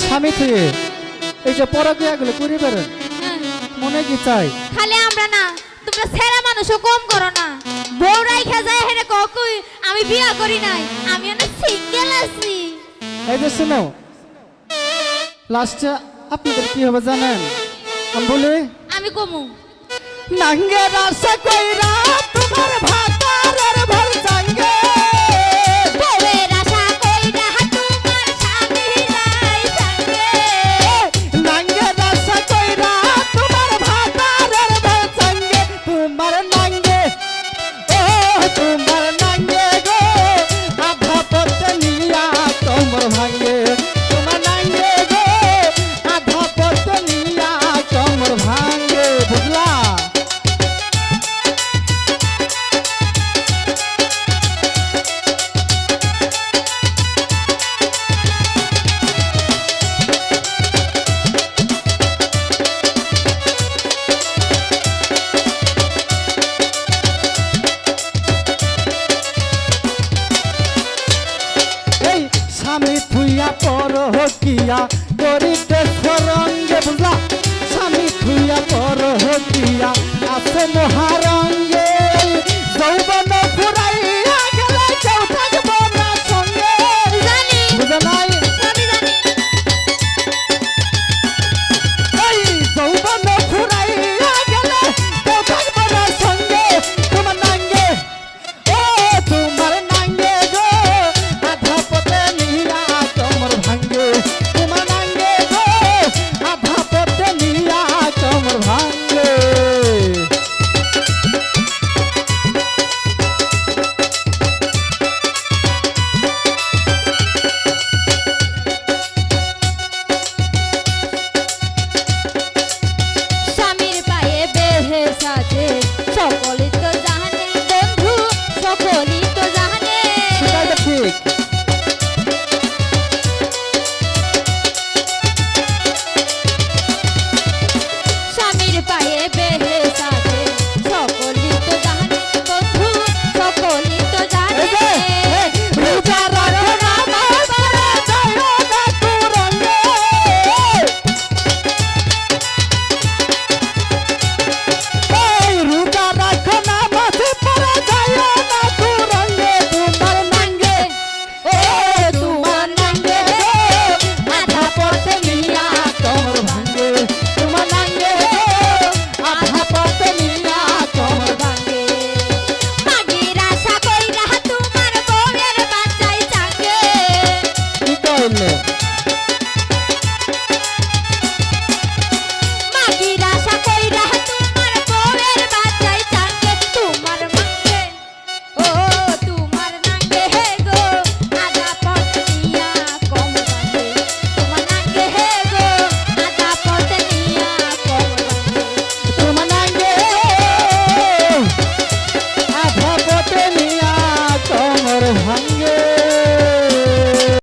স্বামী থেকে এই যে পরকিয়াগুলো করে বেরোন হ্যাঁ। মনে কি চাই? খালি আমরা না তোমরা সেরা মানুষও কম করো না। বউ রাইখা যায় হেরে কই আমি বিয়া করি নাই আমি অনেক সিঙ্গেল আছি। এই যে শোনো লাস্টে আপনাদের কি হবে জানেন? আমি বলি আমি কমু। নাঙ্গে রাসা কইরা তোমার ভাতারের ভর হকিয়া গরিব সরঙ্গে বুঝলা topic.